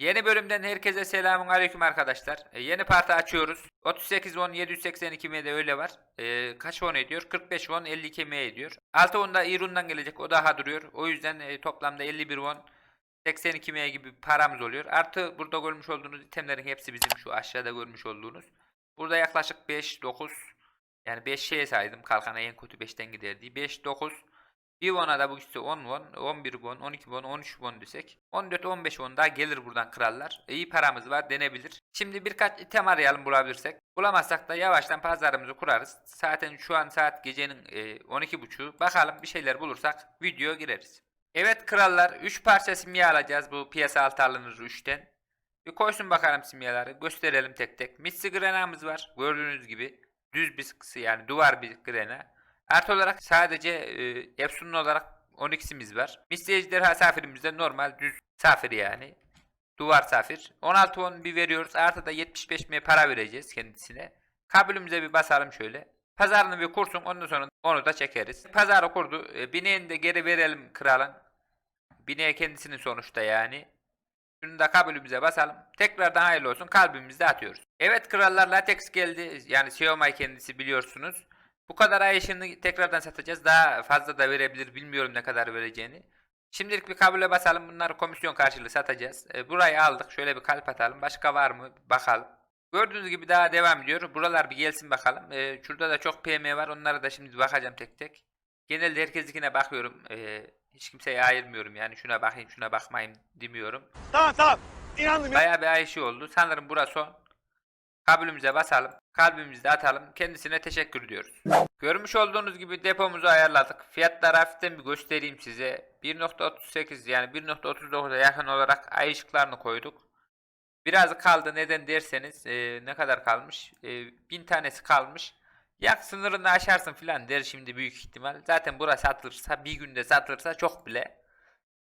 Yeni bölümden herkese selamun aleyküm arkadaşlar. E, yeni parti açıyoruz. 38 won 782 M de öyle var. E, kaç won ediyor? 45 won 52 M ediyor. 6 won da İrun'dan gelecek. O daha duruyor. O yüzden e, toplamda 51 won 82 M gibi paramız oluyor. Artı burada görmüş olduğunuz itemlerin hepsi bizim şu aşağıda görmüş olduğunuz. Burada yaklaşık 5 9 yani 5 şeye saydım. Kalkana en kötü 5'ten giderdi. 5 9 bir won'a da bu işte 10 won, 11 won, 12 won, 13 won desek 14-15 won daha gelir buradan krallar. İyi paramız var denebilir. Şimdi birkaç item arayalım bulabilirsek. Bulamazsak da yavaştan pazarımızı kurarız. Zaten şu an saat gecenin e, 12.30'u. Bakalım bir şeyler bulursak video gireriz. Evet krallar 3 parça simya alacağız bu piyasa altı alınır 3'ten. Bir koysun bakalım simyaları gösterelim tek tek. Mitsi grenamız var gördüğünüz gibi. Düz bir yani duvar bir grena. Artı olarak sadece e, Epsilon olarak 12'simiz var. Misli ejderha safirimizde normal düz safir yani. Duvar safir. 16 won bir veriyoruz. Artı da 75 m para vereceğiz kendisine. Kabulümüze bir basalım şöyle. Pazarını bir kursun ondan sonra onu da çekeriz. Pazarı kurdu. E, bineğini de geri verelim kralın. Bineğe kendisinin sonuçta yani. Şunu da kabulümüze basalım. Tekrardan hayırlı olsun. Kalbimizde atıyoruz. Evet krallar latex geldi. Yani Xiaomi kendisi biliyorsunuz. Bu kadar ay ışığını tekrardan satacağız. Daha fazla da verebilir. Bilmiyorum ne kadar vereceğini. Şimdilik bir kabule basalım. Bunları komisyon karşılığı satacağız. E, burayı aldık. Şöyle bir kalp atalım. Başka var mı? Bakalım. Gördüğünüz gibi daha devam ediyor. Buralar bir gelsin bakalım. E, şurada da çok PM var. Onlara da şimdi bakacağım tek tek. Genelde herkesinkine bakıyorum. E, hiç kimseye ayırmıyorum yani. Şuna bakayım şuna bakmayayım demiyorum. Tamam tamam. İnandım. Bayağı bir ay işi oldu. Sanırım burası son. Kabulümüze basalım. Kalbimizde atalım. Kendisine teşekkür ediyoruz. Görmüş olduğunuz gibi depomuzu ayarladık. Fiyatları hafiften bir göstereyim size. 1.38 yani 1.39'a yakın olarak ay ışıklarını koyduk. Biraz kaldı neden derseniz e, ne kadar kalmış? E, bin tanesi kalmış. Yak sınırını aşarsın filan der şimdi büyük ihtimal. Zaten burası satılırsa bir günde satılırsa çok bile.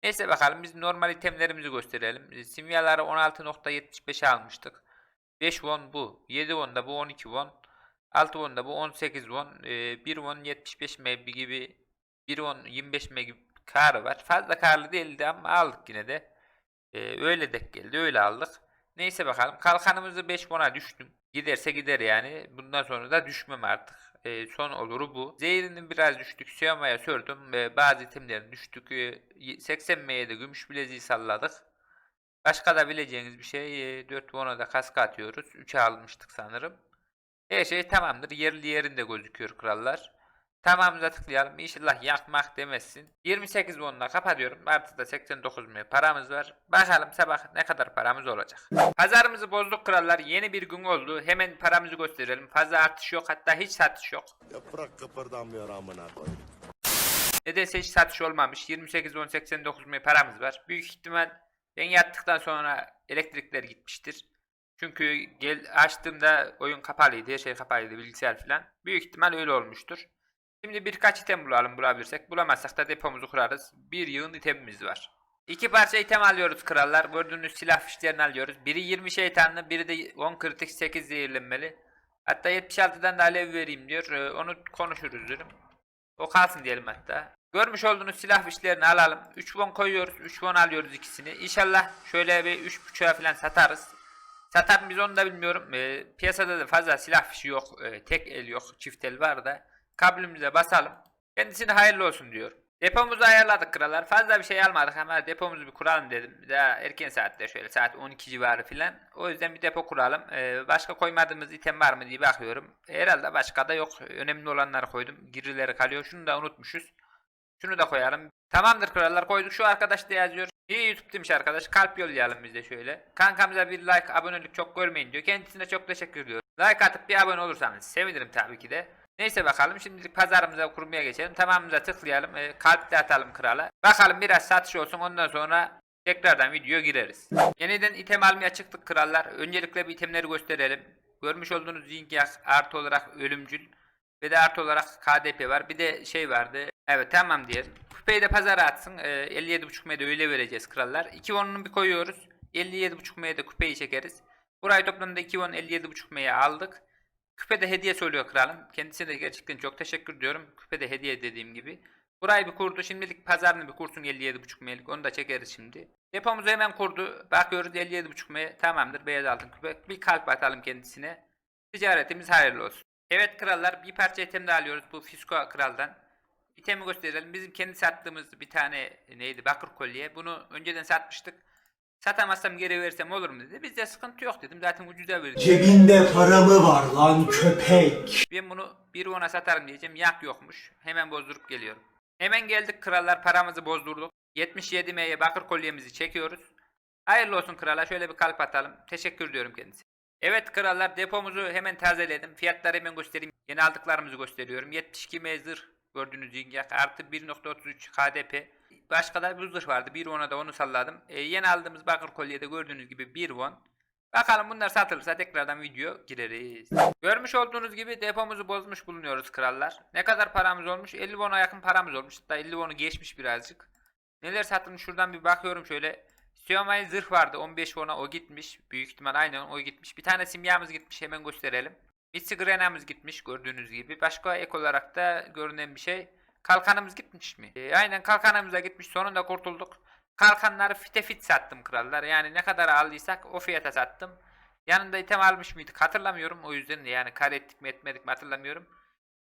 Neyse bakalım biz normal itemlerimizi gösterelim. E, Simyaları 16.75'e almıştık. 5 won bu. 7 won da bu 12 won. 6 won da bu 18 won. Ee, 1 won 75 MB gibi 1 won 25 MB karı var. Fazla karlı değildi ama aldık yine de. Ee, öyle denk geldi. Öyle aldık. Neyse bakalım. Kalkanımızı 5 won'a düştüm. Giderse gider yani. Bundan sonra da düşmem artık. Ee, son oluru bu. Zehrini biraz düştük. Xiaomi'ye sürdüm. Ee, bazı itemlerin düştük. Ee, 80 M'ye gümüş bileziği salladık. Başka da bileceğiniz bir şey. e, 4 won'a da kaska atıyoruz. 3'e almıştık sanırım. Her şey tamamdır. Yerli yerinde gözüküyor krallar. Tamamıza tıklayalım. İnşallah yakmak demezsin. 28 won'la kapatıyorum. Artı da 89 M paramız var. Bakalım sabah ne kadar paramız olacak. Pazarımızı bozduk krallar. Yeni bir gün oldu. Hemen paramızı gösterelim. Fazla artış yok. Hatta hiç satış yok. Yaprak kıpırdamıyor amına koyayım. Nedense hiç satış olmamış. 28 won 89 M paramız var. Büyük ihtimal ben yattıktan sonra elektrikler gitmiştir. Çünkü gel açtığımda oyun kapalıydı, her şey kapalıydı, bilgisayar falan. Büyük ihtimal öyle olmuştur. Şimdi birkaç item bulalım bulabilirsek. Bulamazsak da depomuzu kurarız. Bir yığın itemimiz var. İki parça item alıyoruz krallar. Gördüğünüz silah fişlerini alıyoruz. Biri 20 şeytanlı, biri de 10 kritik 8 zehirlenmeli. Hatta 76'dan da alev vereyim diyor. Ee, Onu konuşuruz diyorum. O kalsın diyelim hatta. Görmüş olduğunuz silah fişlerini alalım. 3 won koyuyoruz. 3 won alıyoruz ikisini. İnşallah şöyle bir 3.5'a falan satarız. Satar mıyız onu da bilmiyorum. Ee, piyasada da fazla silah fişi yok. Ee, tek el yok. Çift el var da. Kablomuza basalım. Kendisine hayırlı olsun diyor. Depomuzu ayarladık krallar. Fazla bir şey almadık ama depomuzu bir kuralım dedim. Daha erken saatte şöyle saat 12 civarı filan. O yüzden bir depo kuralım. Ee, başka koymadığımız item var mı diye bakıyorum. Herhalde başka da yok. Önemli olanları koydum. Girileri kalıyor. Şunu da unutmuşuz. Şunu da koyalım. Tamamdır krallar koyduk. Şu arkadaş da yazıyor. İyi YouTube demiş arkadaş. Kalp yollayalım biz de şöyle. Kankamıza bir like, abonelik çok görmeyin diyor. Kendisine çok teşekkür ediyorum. Like atıp bir abone olursanız sevinirim tabii ki de. Neyse bakalım şimdilik pazarımıza kurmaya geçelim. Tamamımıza tıklayalım. E, kalp de atalım krala. Bakalım biraz satış olsun ondan sonra tekrardan video gireriz. Yeniden item almaya çıktık krallar. Öncelikle bir itemleri gösterelim. Görmüş olduğunuz zinc artı olarak ölümcül. Ve de artı olarak KDP var. Bir de şey vardı. Evet tamam diyelim. Kupeyi de pazara atsın. Ee, 57.5 M'de öyle vereceğiz krallar. 2 won'unu bir koyuyoruz. 57.5 M'de kupeyi çekeriz. Burayı toplamda 2 won 57.5 M'ye aldık. Küpe de hediye söylüyor kralım. Kendisine de gerçekten çok teşekkür ediyorum. Küpe de hediye dediğim gibi. Burayı bir kurdu. Şimdilik pazarını bir kursun 57.5 M'lik. Onu da çekeriz şimdi. Depomuzu hemen kurdu. Bakıyoruz 57.5 M. Tamamdır. Beyaz altın küpe. Bir kalp atalım kendisine. Ticaretimiz hayırlı olsun. Evet krallar bir parça item de alıyoruz bu Fisko kraldan. İtemi gösterelim. Bizim kendi sattığımız bir tane neydi bakır kolye. Bunu önceden satmıştık. Satamazsam geri versem olur mu dedi. Bizde sıkıntı yok dedim. Zaten ucuza verdim. Cebinde para mı var lan köpek? Ben bunu bir ona satarım diyeceğim. Yak yokmuş. Hemen bozdurup geliyorum. Hemen geldik krallar paramızı bozdurduk. 77 M'ye bakır kolyemizi çekiyoruz. Hayırlı olsun krala şöyle bir kalp atalım. Teşekkür ediyorum kendisi. Evet krallar depomuzu hemen tazeledim. Fiyatları hemen göstereyim. Yeni aldıklarımızı gösteriyorum. 72 M zırh gördüğünüz gibi artı 1.33 KDP. Başka da bir zırh vardı. Bir ona da onu salladım. E, yeni aldığımız bakır kolyede gördüğünüz gibi bir won. Bakalım bunlar satılırsa tekrardan video gireriz. Görmüş olduğunuz gibi depomuzu bozmuş bulunuyoruz krallar. Ne kadar paramız olmuş? 50 won'a yakın paramız olmuş. Hatta 50 won'u geçmiş birazcık. Neler satılmış şuradan bir bakıyorum şöyle. Xiaomi zırh vardı 15 won'a o gitmiş. Büyük ihtimal aynen o gitmiş. Bir tane simyamız gitmiş hemen gösterelim. Mitsi Grena'mız gitmiş gördüğünüz gibi. Başka ek olarak da görünen bir şey. Kalkanımız gitmiş mi? E, aynen kalkanımız da gitmiş. Sonunda kurtulduk. Kalkanları fite fit sattım krallar. Yani ne kadar aldıysak o fiyata sattım. Yanında item almış mıydık hatırlamıyorum. O yüzden de yani kar ettik mi etmedik mi hatırlamıyorum.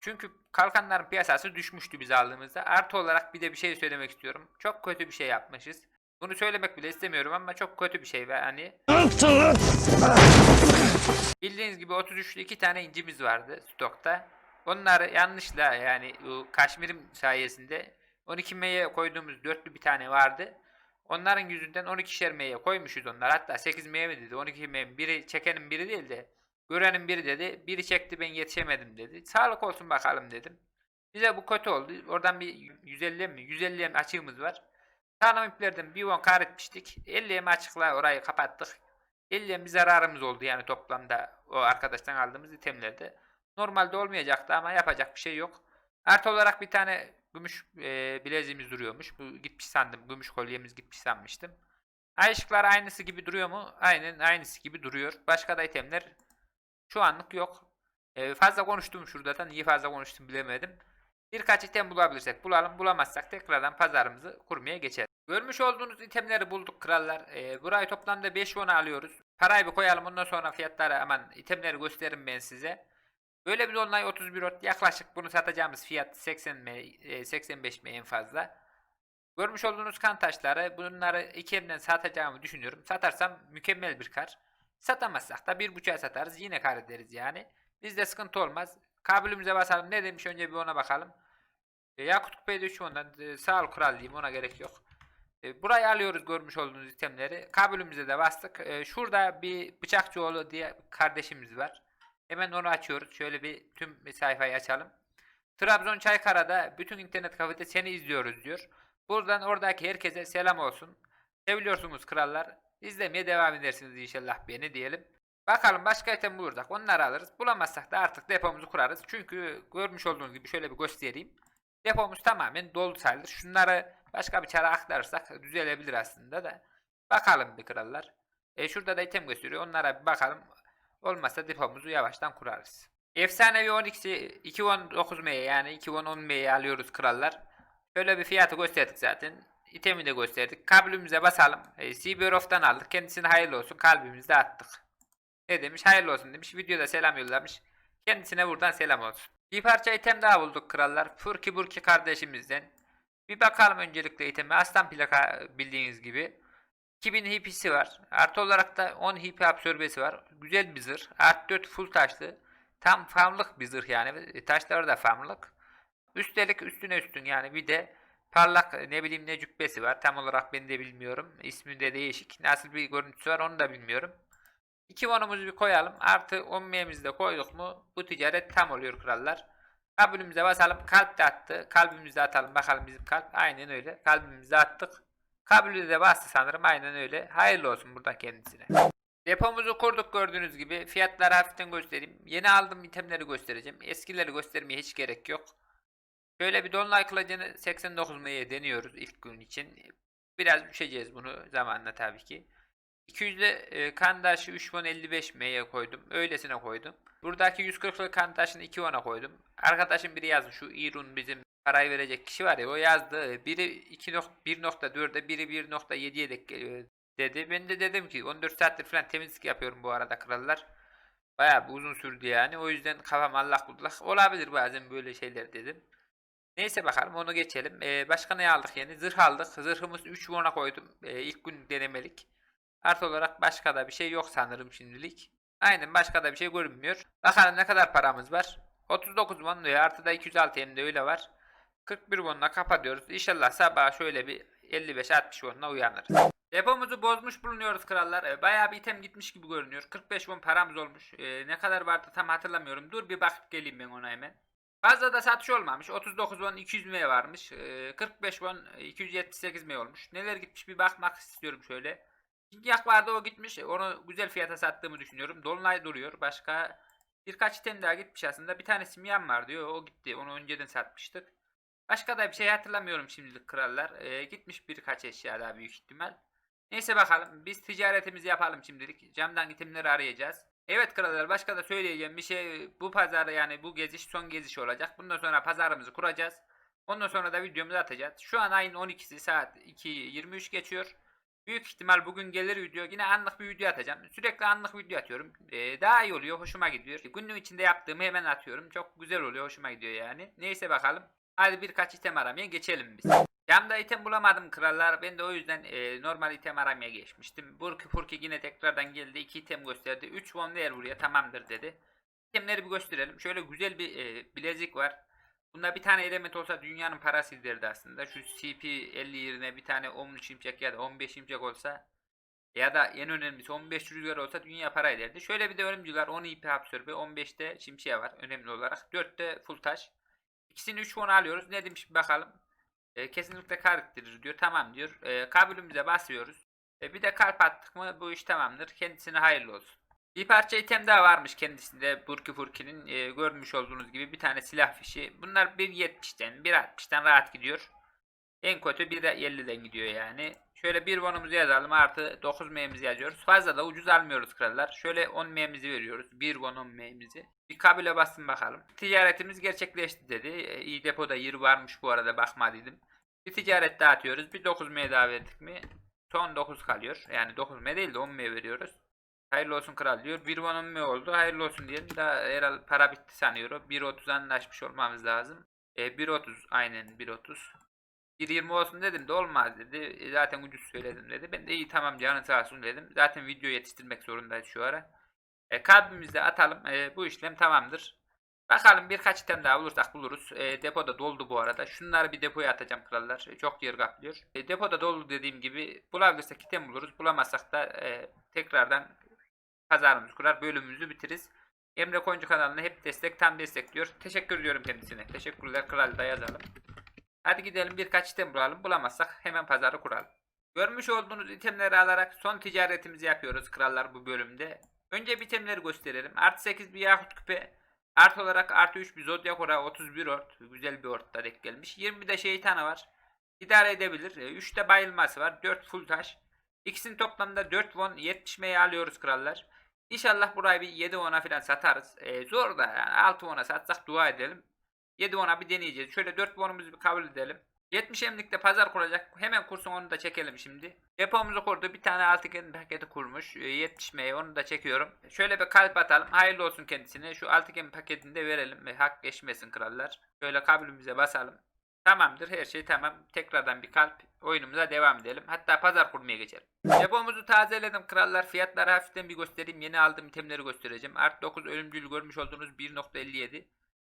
Çünkü kalkanların piyasası düşmüştü biz aldığımızda. Artı olarak bir de bir şey söylemek istiyorum. Çok kötü bir şey yapmışız. Bunu söylemek bile istemiyorum ama çok kötü bir şey ve hani Bildiğiniz gibi 33'lü iki tane incimiz vardı stokta. Onları yanlışla yani kaşmirim sayesinde 12 M'ye koyduğumuz dörtlü bir tane vardı. Onların yüzünden 12'şer M'ye koymuşuz onlar. Hatta 8 M'ye mi dedi? 12 M'ye biri çekenin biri değil de görenin biri dedi. Biri çekti ben yetişemedim dedi. Sağlık olsun bakalım dedim. Bize bu kötü oldu. Oradan bir 150 mi? 150 mi açığımız var. Sağlam iplerden bir 10 kar etmiştik. 50 mi açıkla orayı kapattık. 50 bir zararımız oldu yani toplamda o arkadaştan aldığımız itemlerde. Normalde olmayacaktı ama yapacak bir şey yok. Artı olarak bir tane gümüş e, bileziğimiz duruyormuş. Bu gitmiş sandım. Gümüş kolyemiz gitmiş sanmıştım. Ay ışıklar aynısı gibi duruyor mu? Aynen aynısı gibi duruyor. Başka da itemler şu anlık yok. E, fazla konuştum şurada da. Niye fazla konuştum bilemedim. Birkaç item bulabilirsek bulalım. Bulamazsak tekrardan pazarımızı kurmaya geçelim. Görmüş olduğunuz itemleri bulduk krallar. Ee, burayı toplamda 5 won alıyoruz. Parayı bir koyalım ondan sonra fiyatları aman itemleri gösteririm ben size. Böyle bir dolunay 31 ot yaklaşık bunu satacağımız fiyat 80 m e, 85 m en fazla. Görmüş olduğunuz kan taşları bunları iki elimden satacağımı düşünüyorum. Satarsam mükemmel bir kar. Satamazsak da bir buçuğa satarız yine kar ederiz yani. Bizde sıkıntı olmaz. Kabulümüze basalım. Ne demiş önce bir ona bakalım. E, Yakut Kupay'da 3 ondan e, sağ ol kral diyeyim ona gerek yok. E, burayı alıyoruz görmüş olduğunuz itemleri. Kabulümüze de bastık. E, şurada bir Bıçakçıoğlu diye kardeşimiz var. Hemen onu açıyoruz. Şöyle bir tüm sayfayı açalım. Trabzon Çaykara'da bütün internet kafede seni izliyoruz diyor. Buradan oradaki herkese selam olsun. Seviliyorsunuz krallar. İzlemeye devam edersiniz inşallah beni diyelim. Bakalım başka item bulursak onları alırız. Bulamazsak da artık depomuzu kurarız. Çünkü görmüş olduğunuz gibi şöyle bir göstereyim. Depomuz tamamen dolu sayılır. Şunları başka bir çara aktarırsak düzelebilir aslında da. Bakalım bir krallar. E şurada da item gösteriyor. Onlara bir bakalım. Olmazsa depomuzu yavaştan kurarız. Efsanevi 12 219 M'ye yani 210 M'ye alıyoruz krallar. Şöyle bir fiyatı gösterdik zaten. İtemi de gösterdik. Kablimize basalım. E, Siberof'tan aldık. Kendisine hayırlı olsun. Kalbimizde attık. Ne demiş? Hayırlı olsun demiş. Videoda selam yollamış. Kendisine buradan selam olsun. Bir parça item daha bulduk krallar. Furki Burki kardeşimizden. Bir bakalım öncelikle iteme. Aslan plaka bildiğiniz gibi. 2000 HP'si var. Artı olarak da 10 HP absorbesi var. Güzel bir zırh. Artı 4 full taşlı. Tam farmlık bir zırh yani. E, Taşları da farmlık. Üstelik üstüne üstün yani bir de parlak ne bileyim ne cübbesi var. Tam olarak ben de bilmiyorum. İsmi de değişik. Nasıl bir görüntüsü var onu da bilmiyorum. İki bonumuzu bir koyalım. Artı 10 M'mizi de koyduk mu bu ticaret tam oluyor krallar. Kabulümüze basalım. Kalp de attı. Kalbimizi atalım. Bakalım bizim kalp. Aynen öyle. Kalbimizi attık. Kabulü de bastı sanırım. Aynen öyle. Hayırlı olsun burada kendisine. Depomuzu kurduk gördüğünüz gibi. Fiyatları hafiften göstereyim. Yeni aldığım itemleri göstereceğim. Eskileri göstermeye hiç gerek yok. Şöyle bir Dolunay kılıcını 89 M'ye deniyoruz ilk gün için. Biraz düşeceğiz bunu zamanla tabii ki. 200'lü e, kandaşı 3 won 55 M'ye koydum. Öylesine koydum. Buradaki 140'lı kandaşını 2 won'a koydum. Arkadaşım biri yazmış şu İrun bizim parayı verecek kişi var ya o yazdı. Biri 2 nok- 1.4'e biri 1.7'ye denk geliyor dedi. Ben de dedim ki 14 saattir falan temizlik yapıyorum bu arada krallar. Bayağı bir uzun sürdü yani. O yüzden kafam allak bullak. Olabilir bazen böyle şeyler dedim. Neyse bakalım onu geçelim. Ee, başka ne aldık yeni? Zırh aldık. Zırhımız 3 won'a koydum. Ee, ilk gün denemelik. Artı olarak başka da bir şey yok sanırım şimdilik. Aynen başka da bir şey görünmüyor. Bakalım ne kadar paramız var. 39 won diyor. Artı da 206 hem öyle var. 41 won'la kapatıyoruz. İnşallah sabah şöyle bir 55-60 won'la uyanırız. Depomuzu bozmuş bulunuyoruz krallar. Ee, bayağı bir item gitmiş gibi görünüyor. 45 won paramız olmuş. Ee, ne kadar vardı tam hatırlamıyorum. Dur bir bakıp geleyim ben ona hemen. Fazla da satış olmamış. 39 won 200 M varmış. Ee, 45 won 278 M olmuş. Neler gitmiş bir bakmak istiyorum şöyle. Yak vardı o gitmiş. Onu güzel fiyata sattığımı düşünüyorum. Dolunay duruyor. Başka birkaç item daha gitmiş aslında. Bir tane simyan var diyor. O gitti. Onu önceden satmıştık. Başka da bir şey hatırlamıyorum şimdilik krallar. Ee, gitmiş birkaç eşya daha büyük ihtimal. Neyse bakalım. Biz ticaretimizi yapalım şimdilik. Camdan itemleri arayacağız. Evet krallar başka da söyleyeceğim bir şey bu pazar yani bu geziş son geziş olacak. Bundan sonra pazarımızı kuracağız. Ondan sonra da videomuzu atacağız. Şu an ayın 12'si saat 2.23 geçiyor. Büyük ihtimal bugün gelir video. Yine anlık bir video atacağım. Sürekli anlık video atıyorum. Ee, daha iyi oluyor. Hoşuma gidiyor. Günün içinde yaptığımı hemen atıyorum. Çok güzel oluyor. Hoşuma gidiyor yani. Neyse bakalım. Hadi birkaç item aramaya geçelim biz. Camda item bulamadım krallar. Ben de o yüzden e, normal item aramaya geçmiştim. Burki Furki yine tekrardan geldi. 2 item gösterdi. 3 won ver buraya tamamdır dedi. İtemleri bir gösterelim. Şöyle güzel bir e, bilezik var. Bunda bir tane element olsa dünyanın parası derdi aslında. Şu CP50 yerine bir tane 10 şimşek ya da 15 şimşek olsa ya da en önemlisi 15 rüzgar olsa dünya para ederdi. Şöyle bir de ölümcüler 10 IP absorbe 15'te şimşeğe var önemli olarak. 4'te full taş. İkisini 3 won alıyoruz. Ne demiş bakalım. E, kesinlikle karakterir diyor. Tamam diyor. E, kabulümüze basıyoruz. E, bir de kalp attık mı bu iş tamamdır. Kendisine hayırlı olsun. Bir parça item daha varmış kendisinde Burki Furki'nin e, görmüş olduğunuz gibi bir tane silah fişi. Bunlar 1.70'ten 1.60'tan rahat gidiyor. En kötü 1.50'den gidiyor yani. Şöyle bir bonumuzu yazalım artı 9 M'mizi yazıyoruz. Fazla da ucuz almıyoruz krallar. Şöyle 10 M'mizi veriyoruz. 1 bon 10 M'mizi. Bir kabile basın bakalım. Ticaretimiz gerçekleşti dedi. E, iyi depoda yer varmış bu arada bakmadıydım. Bir ticaret dağıtıyoruz. Bir 9 M daha verdik mi? Son 9 kalıyor. Yani 9 M değil de 10 M veriyoruz. Hayırlı olsun kral diyor. 1 bon 10 M oldu. Hayırlı olsun diyelim. Daha herhalde para bitti sanıyorum. 1.30 anlaşmış olmamız lazım. E, 1.30 aynen 1.30. 1.20 olsun dedim de olmaz dedi. E, Zaten ucuz söyledim dedi. Ben de iyi tamam canın sağ olsun dedim. Zaten video yetiştirmek zorundayız şu ara. E, kalbimize atalım. E, bu işlem tamamdır. Bakalım birkaç item daha bulursak buluruz. E, depoda doldu bu arada. Şunları bir depoya atacağım krallar. E, çok yer kaplıyor. E, depoda doldu dediğim gibi bulabilirsek item buluruz. Bulamazsak da e, tekrardan pazarımızı kurar. Bölümümüzü bitiririz. Emre Koyuncu kanalına hep destek tam destekliyor. Teşekkür ediyorum kendisine. Teşekkürler kral da yazalım. Hadi gidelim birkaç item bulalım. Bulamazsak hemen pazarı kuralım. Görmüş olduğunuz itemleri alarak son ticaretimizi yapıyoruz krallar bu bölümde. Önce bir itemleri gösterelim. Artı 8 bir yakut küpe. Artı olarak artı 3 bir zodyak ora 31 ort. Güzel bir ortta denk gelmiş. 20 de şeytanı var. İdare edebilir. 3 de bayılması var. 4 full taş. İkisinin toplamda 4 won 70 M'ye alıyoruz krallar. İnşallah burayı bir 7 won'a falan satarız. Ee, zor da yani 6 won'a satsak dua edelim. 7 won'a bir deneyeceğiz. Şöyle 4 won'umuzu bir kabul edelim. 70 emlikte pazar kuracak. Hemen kursun onu da çekelim şimdi. Depomuzu kurdu. Bir tane altıgen paketi kurmuş. Ee, 70 M'ye onu da çekiyorum. Şöyle bir kalp atalım. Hayırlı olsun kendisine. Şu altıgen paketini de verelim. Ve hak geçmesin krallar. Şöyle kabulümüze basalım. Tamamdır her şey tamam. Tekrardan bir kalp oyunumuza devam edelim. Hatta pazar kurmaya geçelim. Depomuzu tazeledim krallar. Fiyatları hafiften bir göstereyim. Yeni aldığım itemleri göstereceğim. Art 9 ölümcül görmüş olduğunuz 1.57.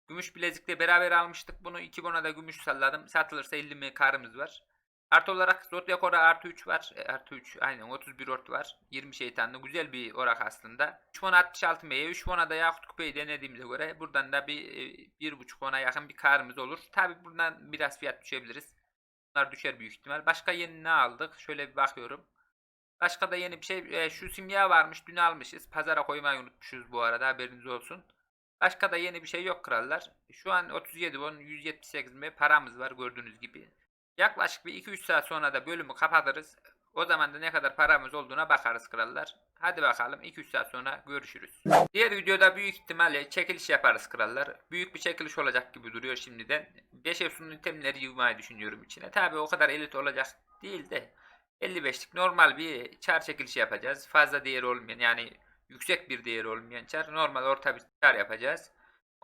Gümüş bilezikle beraber almıştık. Bunu 2 bona da gümüş salladım. Satılırsa 50 mi karımız var. Artı olarak Zodiac Ora artı 3 var. E, artı 3 aynen 31 ort var. 20 şeytanlı güzel bir orak aslında. 3 bona 66 M'ye 3 bona da Yakut Kupe'yi denediğimize göre buradan da bir e, 1.5 bona yakın bir karımız olur. Tabi buradan biraz fiyat düşebiliriz. Bunlar düşer büyük ihtimal. Başka yeni ne aldık? Şöyle bir bakıyorum. Başka da yeni bir şey. E, şu simya varmış. Dün almışız. Pazara koymayı unutmuşuz bu arada. Haberiniz olsun. Başka da yeni bir şey yok krallar. Şu an 37 won 178 mi paramız var gördüğünüz gibi. Yaklaşık bir 2-3 saat sonra da bölümü kapatırız. O zaman da ne kadar paramız olduğuna bakarız krallar. Hadi bakalım 2-3 saat sonra görüşürüz. Diğer videoda büyük ihtimalle çekiliş yaparız krallar. Büyük bir çekiliş olacak gibi duruyor şimdiden. 5 efsunun itemleri yığmayı düşünüyorum içine. Tabi o kadar elit olacak değil de 55'lik normal bir çar çekilişi yapacağız. Fazla değeri olmayan yani yüksek bir değeri olmayan çar. Normal orta bir çar yapacağız.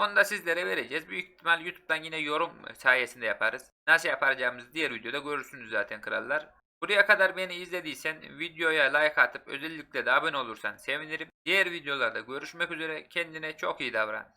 Onu da sizlere vereceğiz. Büyük ihtimal YouTube'dan yine yorum sayesinde yaparız. Nasıl yapacağımızı diğer videoda görürsünüz zaten krallar. Buraya kadar beni izlediysen videoya like atıp özellikle de abone olursan sevinirim. Diğer videolarda görüşmek üzere. Kendine çok iyi davran.